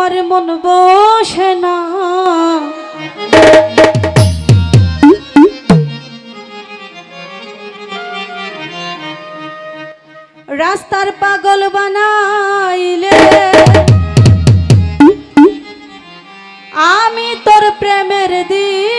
আমার মন বসে না। রাস্তার পাগল বানাইলে আমি তোর প্রেমের দিন